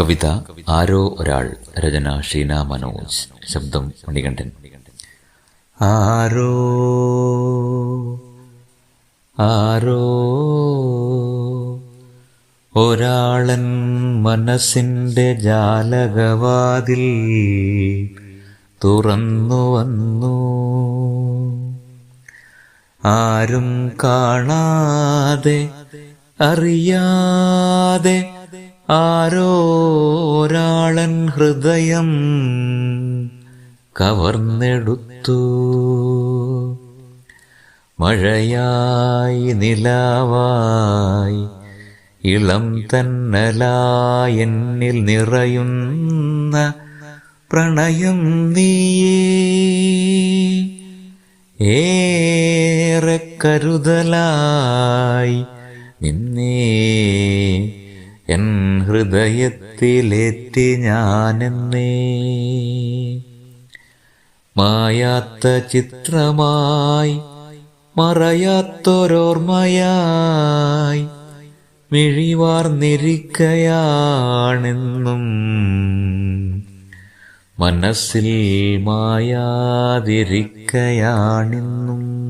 കവിത ആരോ ഒരാൾ രചന ഷീന മനോജ് ശബ്ദം മണികണ്ഠൻ. ആരോ ആരോ ഒരാളൻ മനസ്സിന്റെ ജാലകവാതിൽ തുറന്നു വന്നു. ആരും കാണാതെ അറിയാതെ ആരോ ഒരാളൻ ഹൃദയം കവർന്നെടുത്തു. മഴയായി നിലാവായി ഇളം തന്നലായെന്നിൽ നിറയുന്ന പ്രണയം നീയേ. ഏറെ കരുതലായി നിന്നേ എൻ ഹൃദയത്തിലേറ്റി ഞാനെന്നേ. മായാത്ത ചിത്രമായി മറയാത്തൊരോർമ്മയായി മിഴിവാർന്നിരിക്കയാണെന്നും. മനസ്സിൽ മായാതിരിക്കയാണെന്നും.